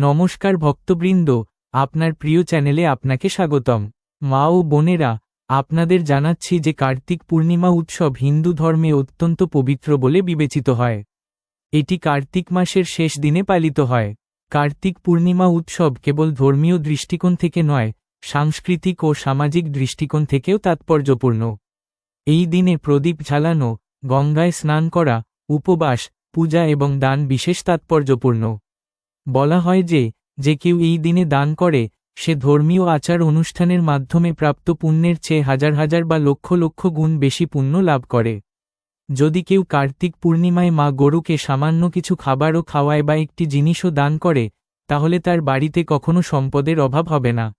নমস্কার ভক্তবৃন্দ, আপনার প্রিয় চ্যানেলে আপনাকে স্বাগতম। মা ও বোনেরা, আপনাদের জানাচ্ছি যে কার্তিক পূর্ণিমা উৎসব হিন্দু ধর্মে অত্যন্ত পবিত্র বলে বিবেচিত হয়। এটি কার্তিক মাসের শেষ দিনে পালিত হয়। কার্তিক পূর্ণিমা উৎসব কেবল ধর্মীয় দৃষ্টিকোণ থেকে নয়, সাংস্কৃতিক ও সামাজিক দৃষ্টিকোণ থেকেও তাৎপর্যপূর্ণ। এই দিনে প্রদীপ ঝালানো গঙ্গায় স্নান করা, উপবাস, পূজা এবং দান বিশেষ তাৎপর্যপূর্ণ। বলা হয় যে যে কেউ এই দিনে দান করে, সে ধর্মীয় আচার অনুষ্ঠানের মাধ্যমে প্রাপ্ত পুণ্যের চেয়ে হাজার হাজার বা লক্ষ লক্ষ গুণ বেশি পুণ্য লাভ করে। যদি কেউ কার্তিক পূর্ণিমায় মা গরুকে সামান্য কিছু খাবারও খাওয়ায় বা একটি জিনিসও দান করে, তাহলে তার বাড়িতে কখনো সম্পদের অভাব হবে না।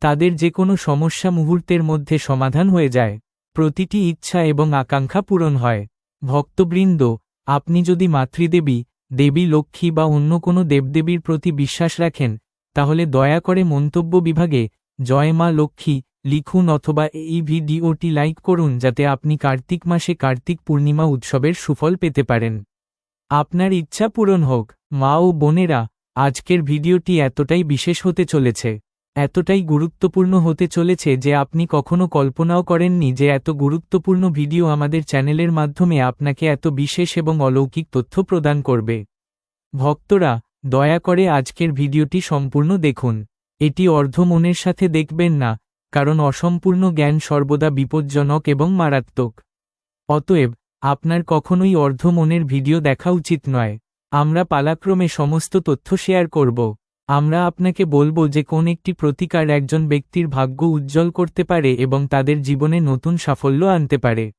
তাদের যে কোনো সমস্যা মুহূর্তের মধ্যে সমাধান হয়ে যায়। প্রতিটি ইচ্ছা এবং আকাঙ্ক্ষা পূরণ হয়। ভক্তবৃন্দ, আপনি যদি মাতৃদেবী দেবী লক্ষ্মী বা অন্য কোনো দেবদেবীর প্রতি বিশ্বাস রাখেন, তাহলে দয়া করে মন্তব্য বিভাগে জয় মা লক্ষ্মী লিখুন অথবা এই ভিডিওটি লাইক করুন যাতে আপনি কার্তিক মাসে কার্তিক পূর্ণিমা উৎসবের সুফল পেতে পারেন। আপনার ইচ্ছা পূরণ হোক, মা ও বোনেরা, আজকের ভিডিওটি এতটাই বিশেষ হতে চলেছে। এতটাই গুরুত্বপূর্ণ হতে চলেছে যে আপনি কখনো কল্পনাও করেননি যে এত গুরুত্বপূর্ণ ভিডিও আমাদের চ্যানেলের মাধ্যমে আপনাকে এত বিশেষ এবং অলৌকিক তথ্য প্রদান করবে। ভক্তরা, দয়া করে আজকের ভিডিওটি সম্পূর্ণ দেখুন। এটি অর্ধ মনের সাথে দেখবেন না, কারণ অসম্পূর্ণ জ্ঞান সর্বদা বিপজ্জনক এবং মারাত্মক। অতএব, আপনার কখনোই অর্ধ মনের ভিডিও দেখা উচিত নয়। আমরা পালাক্রমে সমস্ত তথ্য শেয়ার করব। আমরা আপনাকে বলব যে কোন একটি প্রতিকার একজন ব্যক্তির ভাগ্য উজ্জ্বল করতে পারে এবং তাদের জীবনে নতুন সাফল্য আনতে পারে।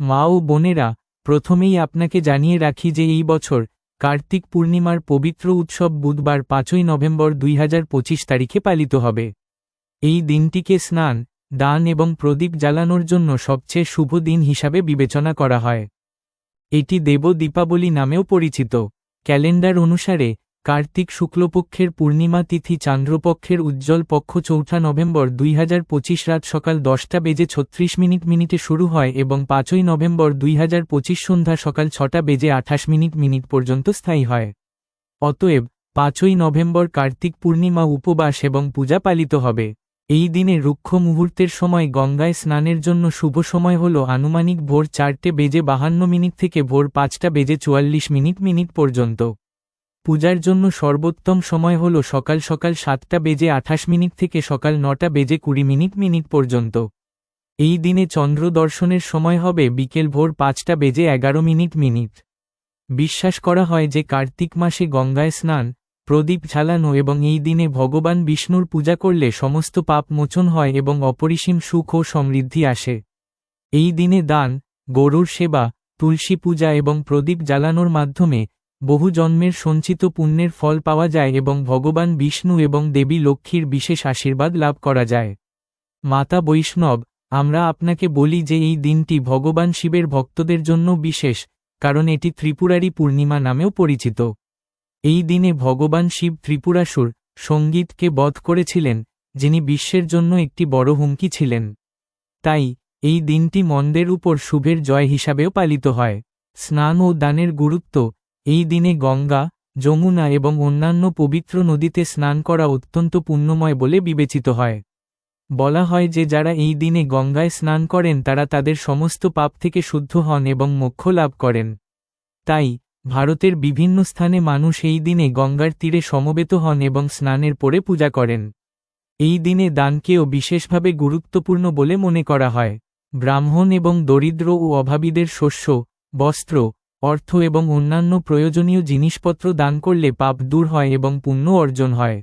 মা ও বোনেরা, প্রথমেই আপনাকে জানিয়ে রাখি যে এই বছর কার্তিক পূর্ণিমার পবিত্র উৎসব বুধবার পাঁচই নভেম্বর দুই হাজার পঁচিশ তারিখে পালিত হবে। এই দিনটিকে স্নান, দান এবং প্রদীপ জ্বালানোর জন্য সবচেয়ে শুভ দিন হিসাবে বিবেচনা করা হয়। এটি দেব দীপাবলি নামেও পরিচিত। ক্যালেন্ডার অনুসারে কার্তিক শুক্লপক্ষের পূর্ণিমা তিথি চান্দ্রপক্ষের উজ্জ্বল পক্ষ চৌঠা নভেম্বর দুই হাজার পঁচিশ রাত সকাল দশটা বেজে ছত্রিশ মিনিট মিনিটে শুরু হয় এবং পাঁচই নভেম্বর দুই হাজার পঁচিশ সন্ধ্যা সকাল ছটা বেজে আঠাশ মিনিট মিনিট পর্যন্ত স্থায়ী হয়। অতএব, পাঁচই নভেম্বর কার্তিক পূর্ণিমা উপবাস এবং পূজা পালিত হবে। এই দিনে রুক্ষ মুহূর্তের সময় গঙ্গায় স্নানের জন্য শুভ সময় হল আনুমানিক ভোর চারটে বেজে বাহান্ন মিনিট থেকে ভোর পাঁচটা বেজে চুয়াল্লিশ মিনিট মিনিট পর্যন্ত। পূজার জন্য সর্বোত্তম সময় হল সকাল সকাল সাতটা বেজে আঠাশ মিনিট থেকে সকাল নটা বেজে কুড়ি মিনিট মিনিট পর্যন্ত। এই দিনে চন্দ্র দর্শনের সময় হবে বিকেল ভোর পাঁচটা বেজে এগারো মিনিট মিনিট। বিশ্বাস করা হয় যে কার্তিক মাসে গঙ্গায় স্নান, প্রদীপ ঝালানো এবং এই দিনে ভগবান বিষ্ণুর পূজা করলে সমস্ত পাপ মোচন হয় এবং অপরিসীম সুখ ও সমৃদ্ধি আসে। এই দিনে দান, গরুর সেবা, তুলসী পূজা এবং প্রদীপ জ্বালানোর মাধ্যমে বহু জন্মের সঞ্চিত পুণ্যের ফল পাওয়া যায় এবং ভগবান বিষ্ণু এবং দেবী লক্ষ্মীর বিশেষ আশীর্বাদ লাভ করা যায়। মাতা বৈষ্ণব, আমরা আপনাকে বলি যে এই দিনটি ভগবান শিবের ভক্তদের জন্য বিশেষ, কারণ এটি ত্রিপুরারি পূর্ণিমা নামেও পরিচিত। এই দিনে ভগবান শিব ত্রিপুরাসুর সঙ্গীতকে বধ করেছিলেন, যিনি বিশ্বের জন্য একটি বড় হুমকি ছিলেন। তাই, এই দিনটি মন্দের উপর শুভের জয় হিসাবেও পালিত হয়। স্নান ও দানের গুরুত্ব এই দিনে গঙ্গা, যমুনা এবং অন্যান্য পবিত্র নদীতে স্নান করা অত্যন্ত পুণ্যময় বলে বিবেচিত হয়। বলা হয় যে যারা এই দিনে গঙ্গায় স্নান করেন তারা তাদের সমস্ত পাপ থেকে শুদ্ধ হন এবং মোক্ষ লাভ করেন। তাই, ভারতের বিভিন্ন স্থানে মানুষ এই দিনে গঙ্গার তীরে সমবেত হন এবং স্নানের পরে পূজা করেন। এই দিনে দানকেও বিশেষভাবে গুরুত্বপূর্ণ বলে মনে করা হয়। ব্রাহ্মণ এবং দরিদ্র ও অভাবীদের শস্য, বস্ত্র অর্থ এবং অন্যান্য প্রয়োজনীয় জিনিসপত্র দান করলে পাপ দূর হয় এবং পুণ্য অর্জন হয়।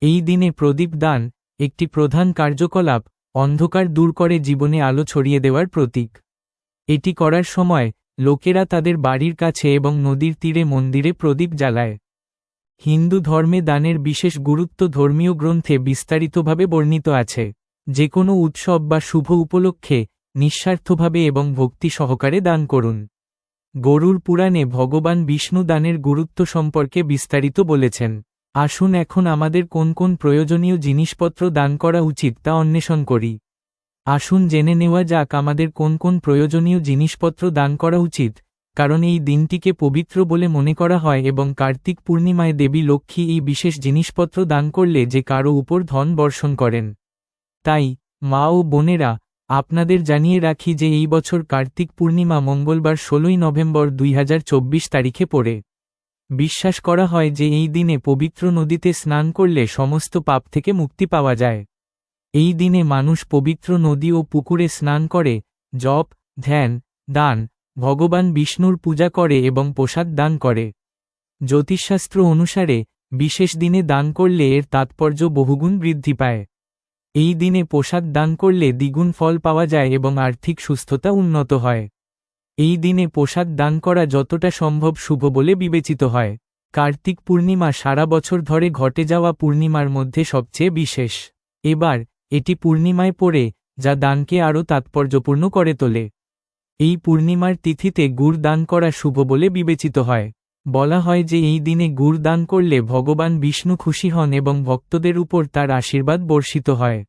এই দিনে প্রদীপ দান একটি প্রধান কার্যকলাপ, অন্ধকার দূর করে জীবনে আলো ছড়িয়ে দেওয়ার প্রতীক। এটি করার সময় লোকেরা তাদের বাড়ির কাছে এবং নদীর তীরে মন্দিরে প্রদীপ জ্বালায়। হিন্দু ধর্মে দানের বিশেষ গুরুত্ব ধর্মীয় গ্রন্থে বিস্তারিতভাবে বর্ণিত আছে। যে কোনো উৎসব বা শুভ উপলক্ষে নিঃস্বার্থভাবে এবং ভক্তি সহকারে দান করুন। গরুর পুরাণে ভগবান বিষ্ণু দানের গুরুত্ব সম্পর্কে বিস্তারিত বলেছেন। আসুন এখন আমাদের কোন কোন প্রয়োজনীয় জিনিসপত্র দান করা উচিত তা অন্বেষণ করি। আসুন জেনে নেওয়া যাক আমাদের কোন কোন প্রয়োজনীয় জিনিসপত্র দান করা উচিত, কারণ এই দিনটিকে পবিত্র বলে মনে করা হয় এবং কার্তিক পূর্ণিমায় দেবী লক্ষ্মী এই বিশেষ জিনিসপত্র দান করলে যে কারও উপর ধন বর্ষণ করেন। তাই, মা ও বোনেরা আপনাদের জানিয়ে রাখি যে এই বছর কার্তিক পূর্ণিমা মঙ্গলবার ষোলোই নভেম্বর দুই হাজার চব্বিশ তারিখে পড়ে। বিশ্বাস করা হয় যে এই দিনে পবিত্র নদীতে স্নান করলে সমস্ত পাপ থেকে মুক্তি পাওয়া যায়। এই দিনে মানুষ পবিত্র নদী ও পুকুরে স্নান করে, জপ, ধ্যান, দান, ভগবান বিষ্ণুর পূজা করে এবং প্রসাদ দান করে। জ্যোতিষশাস্ত্র অনুসারে, বিশেষ দিনে দান করলে এর তাৎপর্য বহুগুণ বৃদ্ধি পায়। এই দিনে প্রসাদ দান করলে দ্বিগুণ ফল পাওয়া যায় এবং আর্থিক সুস্থতা উন্নত হয়। এই দিনে প্রসাদ দান করা যতটা সম্ভব শুভ বলে বিবেচিত হয়। কার্তিক পূর্ণিমা সারা বছর ধরে ঘটে যাওয়া পূর্ণিমার মধ্যে সবচেয়ে বিশেষ। এবার, এটি পূর্ণিমায় পড়ে, যা দানকে আরও তাৎপর্যপূর্ণ করে তোলে। এই পূর্ণিমার তিথিতে গুড় দান করা শুভ বলে বিবেচিত হয়। বলা হয় যে এই দিনে গুড় দান করলে ভগবান বিষ্ণু খুশি হন এবং ভক্তদের উপর তার আশীর্বাদ বর্ষিত হয়।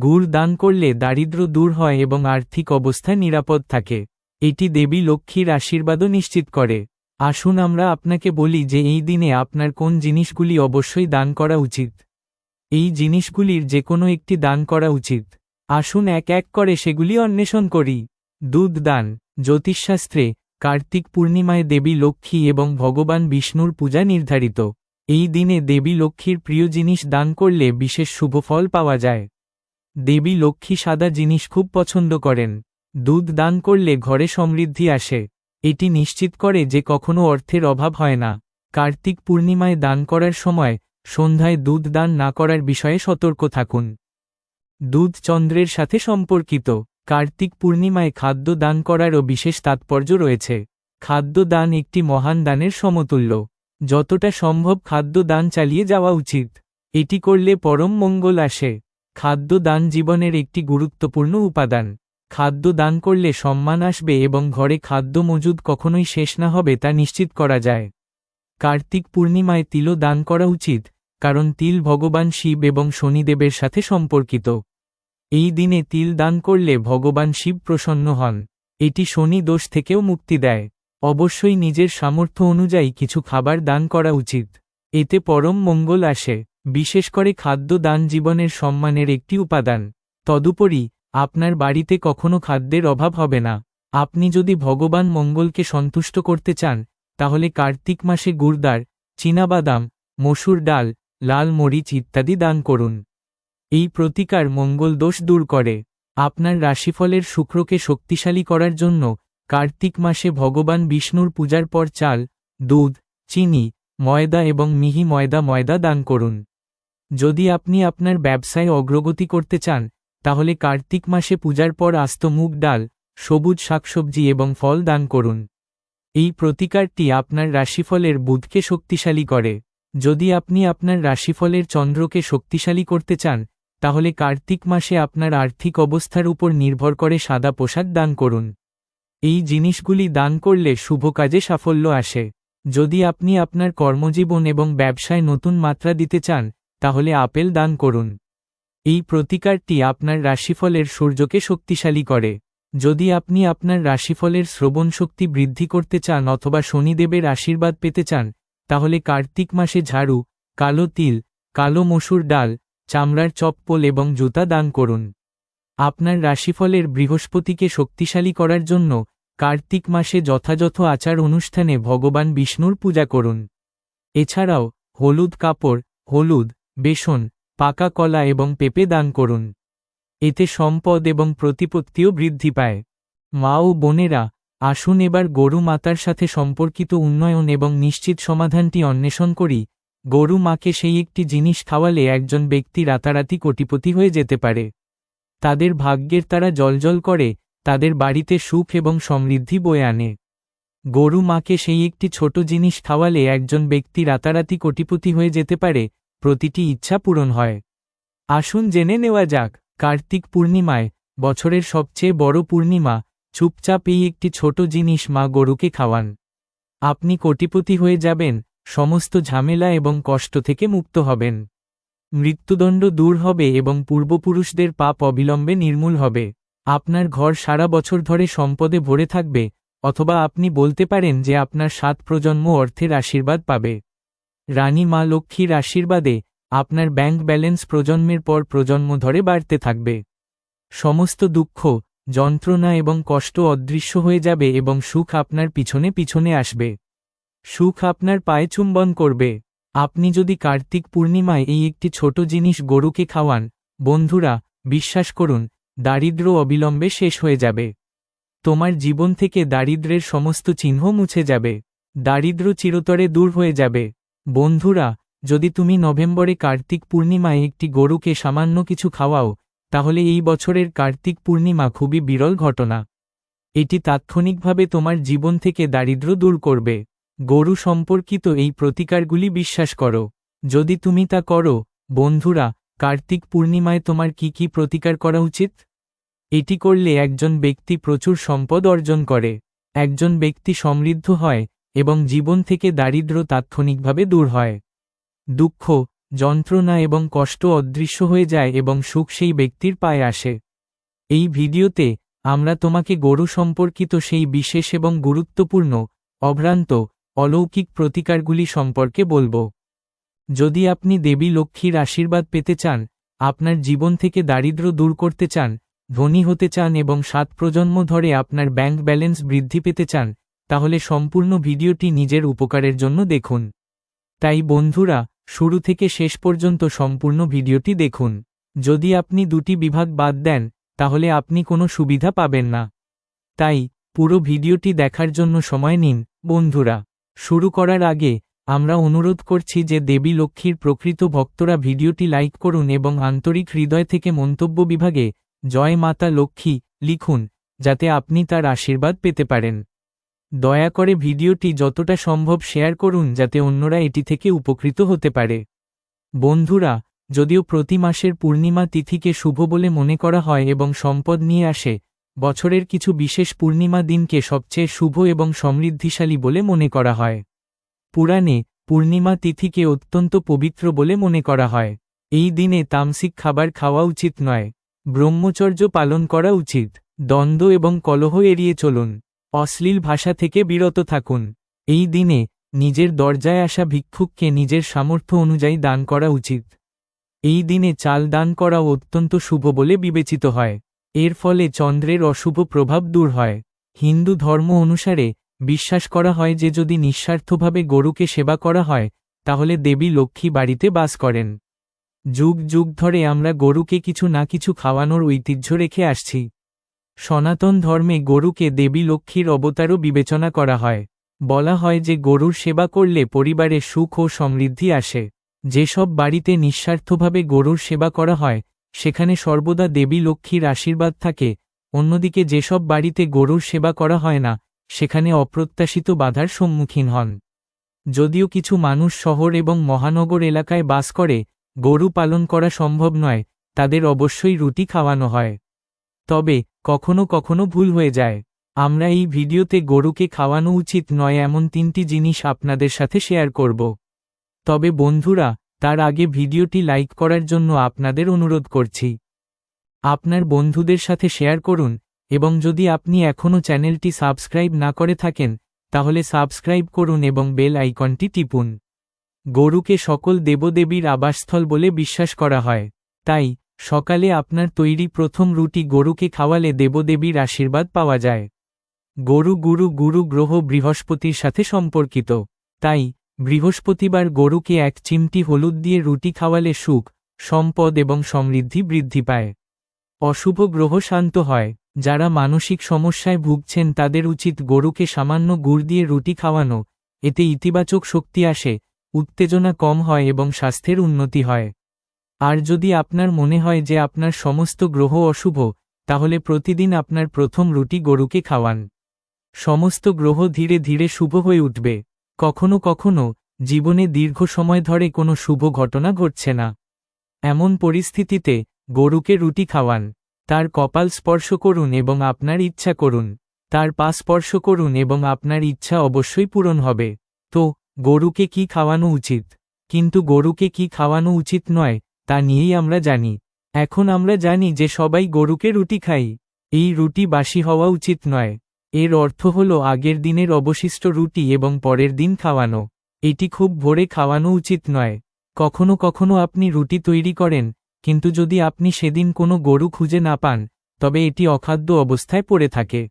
গুড় দান করলে দারিদ্র দূর হয় এবং আর্থিক অবস্থা নিরাপদ থাকে। এটি দেবী লক্ষ্মীর আশীর্বাদও নিশ্চিত করে। আসুন আমরা আপনাকে বলি যে এই দিনে আপনার কোন জিনিসগুলি অবশ্যই দান করা উচিত। এই জিনিসগুলির যে কোনো একটি দান করা উচিত। আসুন এক এক করে সেগুলি অন্বেষণ করি। দুধ দান, জ্যোতিষশাস্ত্রে কার্তিক পূর্ণিমায় দেবী লক্ষ্মী এবং ভগবান বিষ্ণুর পূজা নির্ধারিত। এই দিনে দেবী লক্ষ্মীর প্রিয় জিনিস দান করলে বিশেষ শুভ ফল পাওয়া যায়। দেবী লক্ষ্মী সাদা জিনিস খুব পছন্দ করেন। দুধ দান করলে ঘরে সমৃদ্ধি আসে। এটি নিশ্চিত করে যে কখনো অর্থের অভাব হয় না। কার্তিক পূর্ণিমায় দান করার সময় সন্ধ্যায় দুধ দান না করার বিষয়ে সতর্ক থাকুন। দুধ চন্দ্রের সাথে সম্পর্কিত। কার্তিক পূর্ণিমায় খাদ্য দান করারও বিশেষ তাৎপর্য রয়েছে। খাদ্য দান একটি মহান দানের সমতুল্য। যতটা সম্ভব খাদ্য দান চালিয়ে যাওয়া উচিত। এটি করলে পরম মঙ্গল আসে। খাদ্য দান জীবনের একটি গুরুত্বপূর্ণ উপাদান। খাদ্য দান করলে সম্মান আসবে এবং ঘরে খাদ্য মজুদ কখনোই শেষ না হবে তা নিশ্চিত করা যায়। কার্তিক পূর্ণিমায় তিলও দান করা উচিত, কারণ তিল ভগবান শিব এবং শনিদেবের সাথে সম্পর্কিত। এই দিনে তিল দান করলে ভগবান শিব প্রসন্ন হন। এটি শনি দোষ থেকেও মুক্তি দেয়। অবশ্যই নিজের সামর্থ্য অনুযায়ী কিছু খাবার দান করা উচিত। এতে পরম মঙ্গল আসে। বিশেষ করে খাদ্য দান জীবনের সম্মানের একটি উপাদান। তদুপরি, আপনার বাড়িতে কখনো খাদ্যের অভাব হবে না। আপনি যদি ভগবান মঙ্গলকে সন্তুষ্ট করতে চান, তাহলে কার্তিক মাসে গুড়দার চীনাবাদাম, মসুর ডাল, লাল মরিচ ইত্যাদি দান করুন। এই প্রতিকার মঙ্গল দোষ দূর করে। আপনার রাশিফলের শুক্রকে শক্তিশালী করার জন্য কার্তিক মাসে ভগবান বিষ্ণুর পূজার পর চাল, দুধ, চিনি, ময়দা এবং মিহি ময়দা ময়দা দান করুন। যদি আপনি আপনার ব্যবসায় অগ্রগতি করতে চান, তাহলে কার্তিক মাসে পূজার পর আস্ত মুগ ডাল, সবুজ শাকসবজি এবং ফল দান করুন। এই প্রতিকারটি আপনার রাশিফলের বুধকে শক্তিশালী করে। যদি আপনি আপনার রাশিফলের চন্দ্রকে শক্তিশালী করতে চান তাহলে কার্তিক মাসে আপনার আর্থিক অবস্থার উপর নির্ভর করে সাদা পোশাক দান করুন। এই জিনিসগুলি দান করলে শুভ কাজে সাফল্য আসে। যদি আপনি আপনার কর্মজীবন এবং ব্যবসায় নতুন মাত্রা দিতে চান, তাহলে আপেল দান করুন। এই প্রতিকারটি আপনার রাশিফলের সূর্যকে শক্তিশালী করে। যদি আপনি আপনার রাশিফলের শ্রবণ শক্তি বৃদ্ধি করতে চান অথবা শনিদেবের আশীর্বাদ পেতে চান, তাহলে কার্তিক মাসে ঝাড়ু, কালো তিল, কালো মসুর ডাল চামড়ার চপ্পল এবং জুতা দান করুন। আপনার রাশিফলের বৃহস্পতিকে শক্তিশালী করার জন্য কার্তিক মাসে যথাযথ আচার অনুষ্ঠানে ভগবান বিষ্ণুর পূজা করুন। এছাড়াও হলুদ কাপড়, হলুদ, বেসন, পাকা কলা এবং পেঁপে দান করুন। এতে সম্পদ এবং প্রতিপত্তিও বৃদ্ধি পায়। মা ও বোনেরা, আসুন এবার গরু মাতার সাথে সম্পর্কিত উন্নয়ন এবং নিশ্চিত সমাধানটি অন্বেষণ করি। গরু মাকে সেই একটি জিনিস খাওয়ালে একজন ব্যক্তি রাতারাতি কোটিপতি হয়ে যেতে পারে। তাদের ভাগ্যের তারা জলজল করে, তাদের বাড়িতে সুখ এবং সমৃদ্ধি বয়ে আনে। গরু মাকে সেই একটি ছোট জিনিস খাওয়ালে একজন ব্যক্তি রাতারাতি কোটিপতি হয়ে যেতে পারে, প্রতিটি ইচ্ছা পূরণ হয়। আসুন জেনে নেওয়া যাক, কার্তিক পূর্ণিমায়, বছরের সবচেয়ে বড় পূর্ণিমা, চুপচাপ এই একটি ছোট জিনিস মা গরুকে খাওয়ান। আপনি কোটিপতি হয়ে যাবেন সমস্ত ঝামেলা এবং কষ্ট থেকে মুক্ত হবেন। মৃত্যুদণ্ড দূর হবে এবং পূর্বপুরুষদের পাপ অবিলম্বে নির্মূল হবে। আপনার ঘর সারা বছর ধরে সম্পদে ভরে থাকবে, অথবা আপনি বলতে পারেন যে আপনার সাত প্রজন্ম অর্থের আশীর্বাদ পাবে। রানী মা লক্ষ্মীর আশীর্বাদে আপনার ব্যাংক ব্যালেন্স প্রজন্মের পর প্রজন্ম ধরে বাড়তে থাকবে। সমস্ত দুঃখ, যন্ত্রণা এবং কষ্ট অদৃশ্য হয়ে যাবে এবং সুখ আপনার পিছনে পিছনে আসবে। সুখ আপনার পায়ে চুম্বন করবে। আপনি যদি কার্তিক পূর্ণিমায় এই একটি ছোট জিনিস গরুকে খাওয়ান, বন্ধুরা, বিশ্বাস করুন দারিদ্র অবিলম্বে শেষ হয়ে যাবে। তোমার জীবন থেকে দারিদ্রের সমস্ত চিহ্ন মুছে যাবে। দারিদ্র চিরতরে দূর হয়ে যাবে। বন্ধুরা, যদি তুমি নভেম্বরে কার্তিক পূর্ণিমায় একটি গরুকে সামান্য কিছু খাওয়াও, তাহলে এই বছরের কার্তিক পূর্ণিমা খুবই বিরল ঘটনা। এটি তাৎক্ষণিকভাবে তোমার জীবন থেকে দারিদ্র দূর করবে। গরু সম্পর্কিত এই প্রতিকারগুলি বিশ্বাস করো। যদি তুমি তা করো, বন্ধুরা, কার্তিক পূর্ণিমায় তোমার কি কি প্রতিকার করা উচিত? এটি করলে একজন ব্যক্তি প্রচুর সম্পদ অর্জন করে। একজন ব্যক্তি সমৃদ্ধ হয় এবং জীবন থেকে দারিদ্র তাৎক্ষণিকভাবে দূর হয়। দুঃখ, যন্ত্রণা এবং কষ্ট অদৃশ্য হয়ে যায় এবং সুখ সেই ব্যক্তির পায়ে আসে। এই ভিডিওতে আমরা তোমাকে গরু সম্পর্কিত সেই বিশেষ এবং গুরুত্বপূর্ণ, অভ্রান্ত অলৌকিক প্রতিকারগুলি সম্পর্কে বলব। যদি আপনি দেবী লক্ষ্মীর আশীর্বাদ পেতে চান, আপনার জীবন থেকে দারিদ্র দূর করতে চান, ধনী হতে চান এবং সাত প্রজন্ম ধরে আপনার ব্যাংক ব্যালেন্স বৃদ্ধি পেতে চান, তাহলে সম্পূর্ণ ভিডিওটি নিজের উপকারের জন্য দেখুন। তাই বন্ধুরা, শুরু থেকে শেষ পর্যন্ত সম্পূর্ণ ভিডিওটি দেখুন। যদি আপনি দুটি বিভাগ বাদ দেন, তাহলে আপনি কোনো সুবিধা পাবেন না। তাই, পুরো ভিডিওটি দেখার জন্য সময় নিন, বন্ধুরা। শুরু করার আগে, আমরা অনুরোধ করছি যে দেবী লক্ষ্মীর প্রকৃত ভক্তরা ভিডিওটি লাইক করুন এবং আন্তরিক হৃদয় থেকে মন্তব্য বিভাগে, জয় মাতা লক্ষ্মী, লিখুন, যাতে আপনি তার আশীর্বাদ পেতে পারেন। দয়া করে ভিডিওটি যতটা সম্ভব শেয়ার করুন যাতে অন্যরা এটি থেকে উপকৃত হতে পারে। বন্ধুরা, যদিও প্রতি মাসের পূর্ণিমা তিথিকে শুভ বলে মনে করা হয় এবং সম্পদ নিয়ে আসে বছরের কিছু বিশেষ পূর্ণিমা দিনকে সবচেয়ে শুভ এবং সমৃদ্ধিশালী বলে মনে করা হয়। পুরাণে, পূর্ণিমা তিথিকে অত্যন্ত পবিত্র বলে মনে করা হয়। এই দিনে তামসিক খাবার খাওয়া উচিত নয়, ব্রহ্মচর্য পালন করা উচিত, দ্বন্দ্ব এবং কলহ এড়িয়ে চলুন, অশ্লীল ভাষা থেকে বিরত থাকুন। এই দিনে, নিজের দরজায় আসা ভিক্ষুককে নিজের সামর্থ্য অনুযায়ী দান করা উচিত। এই দিনে চাল দান করাও অত্যন্ত শুভ বলে বিবেচিত হয়। এর ফলে চন্দ্রের অশুভ প্রভাব দূর হয়। হিন্দু ধর্ম অনুসারে বিশ্বাস করা হয় যে যদি নিঃস্বার্থভাবে গরুকে সেবা করা হয়, তাহলে দেবী লক্ষ্মী বাড়িতে বাস করেন। যুগ যুগ ধরে আমরা গরুকে কিছু না কিছু খাওয়ানোর ঐতিহ্য রেখে আসছি। সনাতন ধর্মে গরুকে দেবী লক্ষ্মীর অবতারও বিবেচনা করা হয়। বলা হয় যে গরুর সেবা করলে পরিবারে সুখ ও সমৃদ্ধি আসে। যেসব বাড়িতে নিঃস্বার্থভাবে গরুর সেবা করা হয় সেখানে সর্বদা দেবী লক্ষ্মীর আশীর্বাদ থাকে, অন্যদিকে যেসব বাড়িতে গরুর সেবা করা হয় না, সেখানে অপ্রত্যাশিত বাধার সম্মুখীন হন। যদিও কিছু মানুষ শহর এবং মহানগর এলাকায় বাস করে, গরু পালন করা সম্ভব নয়, তাদের অবশ্যই রুটি খাওয়ানো হয়। তবে, কখনো কখনো ভুল হয়ে যায়। আমরা এই ভিডিওতে গরুকে খাওয়ানো উচিত নয় এমন তিনটি জিনিস আপনাদের সাথে শেয়ার করব। তবে বন্ধুরা তার আগে ভিডিওটি লাইক করার জন্য আপনাদের অনুরোধ করছি। আপনার বন্ধুদের সাথে শেয়ার করুন, এবং যদি আপনি এখনও চ্যানেলটি সাবস্ক্রাইব না করে থাকেন, তাহলে সাবস্ক্রাইব করুন এবং বেল আইকনটি টিপুন। গরুকে সকল দেবদেবীর আবাসস্থল বলে বিশ্বাস করা হয়। তাই, সকালে আপনার তৈরি প্রথম রুটি গরুকে খাওয়ালে দেবদেবীর আশীর্বাদ পাওয়া যায়। গরু গুরু গুরু গ্রহ বৃহস্পতির সাথে সম্পর্কিত। তাই বৃহস্পতিবার গরুকে এক চিমটি হলুদ দিয়ে রুটি খাওয়ালে সুখ, সম্পদ এবং সমৃদ্ধি বৃদ্ধি পায়। অশুভ গ্রহ শান্ত হয়, যারা মানসিক সমস্যায় ভুগছেন তাদের উচিত গরুকে সামান্য গুড় দিয়ে রুটি খাওয়ানো, এতে ইতিবাচক শক্তি আসে, উত্তেজনা কম হয় এবং স্বাস্থ্যের উন্নতি হয়। আর যদি আপনার মনে হয় যে আপনার সমস্ত গ্রহ অশুভ, তাহলে প্রতিদিন আপনার প্রথম রুটি গরুকে খাওয়ান। সমস্ত গ্রহ ধীরে ধীরে শুভ হয়ে উঠবে। কখনো কখনো জীবনে দীর্ঘ সময় ধরে কোনো শুভ ঘটনা ঘটছে না। এমন পরিস্থিতিতে গরুকে রুটি খাওয়ান, তার কপাল স্পর্শ করুন এবং আপনার ইচ্ছা করুন, তার পা স্পর্শ করুন এবং আপনার ইচ্ছা অবশ্যই পূরণ হবে। তো, গরুকে কি খাওয়ানো উচিত? কিন্তু গরুকে কি খাওয়ানো উচিত নয়, তা নিয়েই আমরা জানি। এখন আমরা জানি যে সবাই গরুকে রুটি খাই এই রুটি বাসি হওয়া উচিত নয়। এর অর্থ হল আগের দিনের অবশিষ্ট রুটি এবং পরের দিন খাওয়ানো। এটি খুব ভোরে খাওয়ানো উচিত নয়। কখনো কখনো আপনি রুটি তৈরি করেন, কিন্তু যদি আপনি সেদিন কোনো গরু খুঁজে না পান, তবে এটি অখাদ্য অবস্থায় পড়ে থাকে।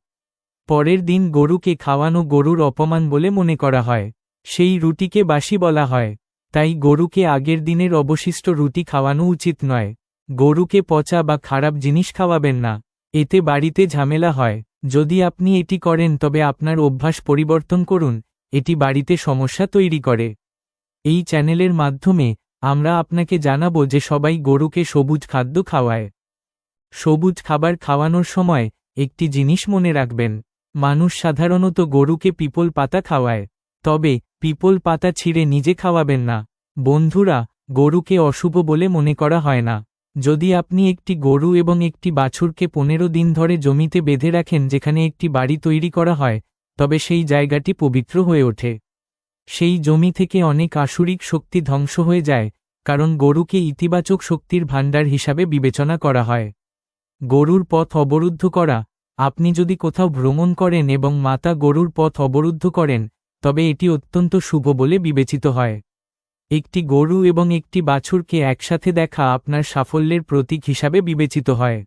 পরের দিন গরুকে খাওয়ানো গরুর অপমান বলে মনে করা হয়। সেই রুটিকে বাসি বলা হয়। তাই গরুকে আগের দিনের অবশিষ্ট রুটি খাওয়ানো উচিত নয়। গরুকে পচা বা খারাপ জিনিস খাওয়াবেন না। এতে বাড়িতে ঝামেলা হয়। যদি আপনি এটি করেন তবে আপনার অভ্যাস পরিবর্তন করুন, এটি বাড়িতে সমস্যা তৈরি করে। এই চ্যানেলের মাধ্যমে আমরা আপনাকে জানাব যে সবাই গরুকে সবুজ খাদ্য খাওয়ায়। সবুজ খাবার খাওয়ানোর সময় একটি জিনিস মনে রাখবেন, মানুষ সাধারণত গরুকে পিপল পাতা খাওয়ায়, তবে পিপল পাতা ছিঁড়ে নিজে খাওয়াবেন না। বন্ধুরা, গরুকে অশুভ বলে মনে করা হয় না। যদি আপনি একটি গরু এবং একটি বাছুরকে পনেরো দিন ধরে জমিতে বেঁধে রাখেন যেখানে একটি বাড়ি তৈরি করা হয়, তবে সেই জায়গাটি পবিত্র হয়ে ওঠে। সেই জমি থেকে অনেক আসুরিক শক্তি ধ্বংস হয়ে যায়, কারণ গরুকে ইতিবাচক শক্তির ভাণ্ডার হিসাবে বিবেচনা করা হয়। গরুর পথ অবরুদ্ধ করা আপনি যদি কোথাও ভ্রমণ করেন এবং মাতা গরুর পথ অবরুদ্ধ করেন, তবে এটি অত্যন্ত শুভ বলে বিবেচিত হয়। একটি গরু এবং একটি বাছুরকে একসাথে দেখা আপনার সাফল্যের প্রতীক হিসাবে বিবেচিত হয়।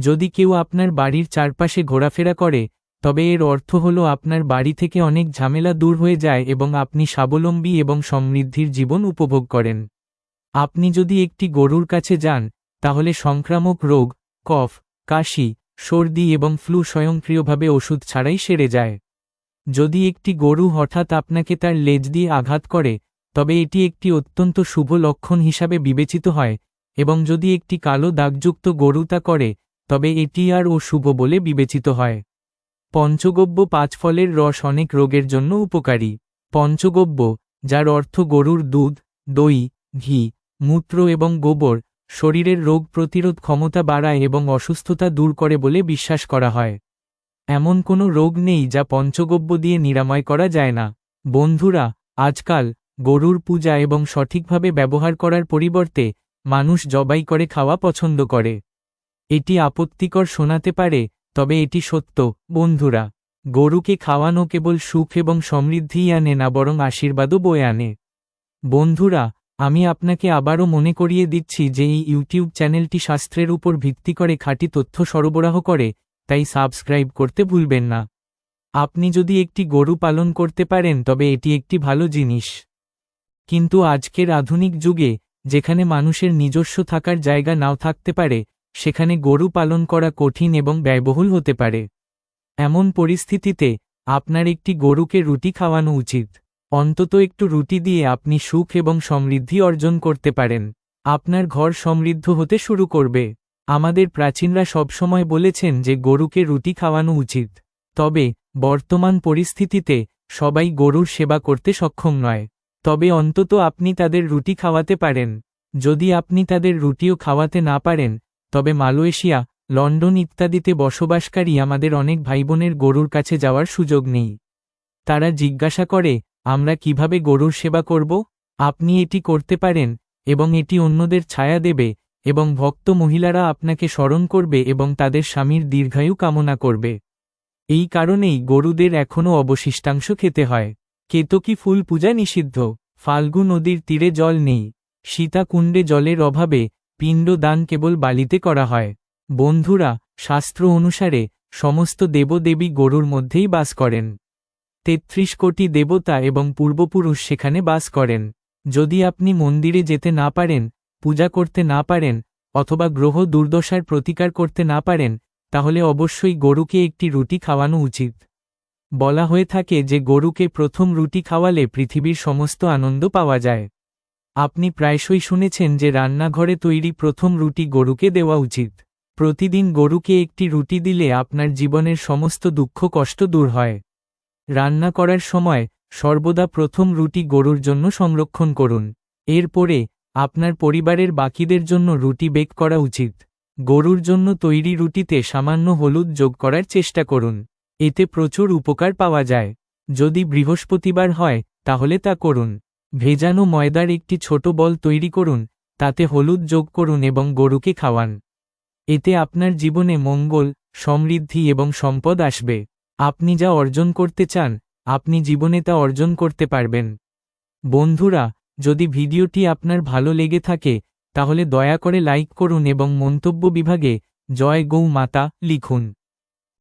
যদি কেউ আপনার বাড়ির চারপাশে ঘোরাফেরা করে, তবে এর অর্থ হল আপনার বাড়ি থেকে অনেক ঝামেলা দূর হয়ে যায় এবং আপনি স্বাবলম্বী এবং সমৃদ্ধির জীবন উপভোগ করেন। আপনি যদি একটি গরুর কাছে যান, তাহলে সংক্রামক রোগ, কফ, কাশি, সর্দি এবং ফ্লু স্বয়ংক্রিয়ভাবে ওষুধ ছাড়াই সেরে যায়। যদি একটি গরু হঠাৎ আপনাকে তার লেজ দিয়ে আঘাত করে তবে এটি একটি অত্যন্ত শুভ লক্ষণ হিসাবে বিবেচিত হয়, এবং যদি একটি কালো দাগযুক্ত গরু তা করে, তবে এটি আর ও শুভ বলে বিবেচিত হয়। পঞ্চগব্য পাঁচ ফলের রস অনেক রোগের জন্য উপকারী। পঞ্চগব্য, যার অর্থ গরুর দুধ, দই, ঘি, মূত্র এবং গোবর, শরীরের রোগ প্রতিরোধ ক্ষমতা বাড়ায় এবং অসুস্থতা দূর করে বলে বিশ্বাস করা হয়। এমন কোনো রোগ নেই যা পঞ্চগব্য দিয়ে নিরাময় করা যায় না। বন্ধুরা, আজকাল গরুর পূজা এবং সঠিকভাবে ব্যবহার করার পরিবর্তে মানুষ জবাই করে খাওয়া পছন্দ করে। এটি আপত্তিকর শোনাতে পারে, তবে এটি সত্য, বন্ধুরা। গরুকে খাওয়ানো কেবল সুখ এবং সমৃদ্ধিই আনে না, বরং আশীর্বাদও বয়ে আনে। বন্ধুরা, আমি আপনাকে আবারও মনে করিয়ে দিচ্ছি যে এই ইউটিউব চ্যানেলটি শাস্ত্রের উপর ভিত্তি করে খাঁটি তথ্য সরবরাহ করে, তাই সাবস্ক্রাইব করতে ভুলবেন না। আপনি যদি একটি গরু পালন করতে পারেন, তবে এটি একটি ভালো জিনিস। কিন্তু আজকের আধুনিক যুগে, যেখানে মানুষের নিজস্ব থাকার জায়গা নাও থাকতে পারে, সেখানে গরু পালন করা কঠিন এবং ব্যয়বহুল হতে পারে। এমন পরিস্থিতিতে, আপনার একটি গরুকে রুটি খাওয়ানো উচিত। অন্তত একটু রুটি দিয়ে আপনি সুখ এবং সমৃদ্ধি অর্জন করতে পারেন। আপনার ঘর সমৃদ্ধ হতে শুরু করবে। আমাদের প্রাচীনরা সবসময় বলেছেন যে গরুকে রুটি খাওয়ানো উচিত। তবে, বর্তমান পরিস্থিতিতে, সবাই গরুর সেবা করতে সক্ষম নয়। তবে অন্তত আপনি তাদের রুটি খাওয়াতে পারেন। যদি আপনি তাদের রুটিও খাওয়াতে না পারেন, তবে মালয়েশিয়া, লন্ডন ইত্যাদিতে বসবাসকারী আমাদের অনেক ভাইবোনের গরুর কাছে যাওয়ার সুযোগ নেই। তারা জিজ্ঞাসা করে, আমরা কীভাবে গরুর সেবা করব? আপনি এটি করতে পারেন এবং এটি অন্যদের ছায়া দেবে এবং ভক্ত মহিলারা আপনাকে স্মরণ করবে এবং তাদের স্বামীর দীর্ঘায়ু কামনা করবে। এই কারণেই গরুদের এখনও অবশিষ্টাংশ খেতে হয়। কেতকী ফুল পূজা নিষিদ্ধ। ফাল্গু নদীর তীরে জল নেই। সীতাকুণ্ডে জলের অভাবে পিণ্ড দান কেবল বালিতে করা হয়। বন্ধুরা, শাস্ত্র অনুসারে সমস্ত দেবদেবী গরুর মধ্যেই বাস করেন। তেত্রিশ কোটি দেবতা এবং পূর্বপুরুষ সেখানে বাস করেন। যদি আপনি মন্দিরে যেতে না পারেন, পূজা করতে না পারেন, অথবা গ্রহ দুর্দশার প্রতিকার করতে না পারেন, তাহলে অবশ্যই গরুকে একটি রুটি খাওয়ানো উচিত। বলা হয়ে থাকে যে গরুকে প্রথম রুটি খাওয়ালে পৃথিবীর সমস্ত আনন্দ পাওয়া যায়। আপনি প্রায়শই শুনেছেন যে রান্নাঘরে তৈরি প্রথম রুটি গরুকে দেওয়া উচিত। প্রতিদিন গরুকে একটি রুটি দিলে আপনার জীবনের সমস্ত দুঃখ কষ্ট দূর হয়। রান্না করার সময় সর্বদা প্রথম রুটি গরুর জন্য সংরক্ষণ করুন। এরপরে আপনার পরিবারের বাকিদের জন্য রুটি বেক করা উচিত। গরুর জন্য তৈরি রুটিতে সামান্য হলুদ যোগ করার চেষ্টা করুন। এতে প্রচুর উপকার পাওয়া যায়। যদি বৃহস্পতিবার হয়, তাহলে তা করুন। ভেজানো ময়দার একটি ছোট বল তৈরি করুন, তাতে হলুদ যোগ করুন এবং গরুকে খাওয়ান। এতে আপনার জীবনে মঙ্গল, সমৃদ্ধি এবং সম্পদ আসবে। আপনি যা অর্জন করতে চান, আপনি জীবনে তা অর্জন করতে পারবেন। বন্ধুরা, যদি ভিডিওটি আপনার ভালো লেগে থাকে, তাহলে দয়া করে লাইক করুন এবং মন্তব্য বিভাগে জয় গৌ মাতা লিখুন।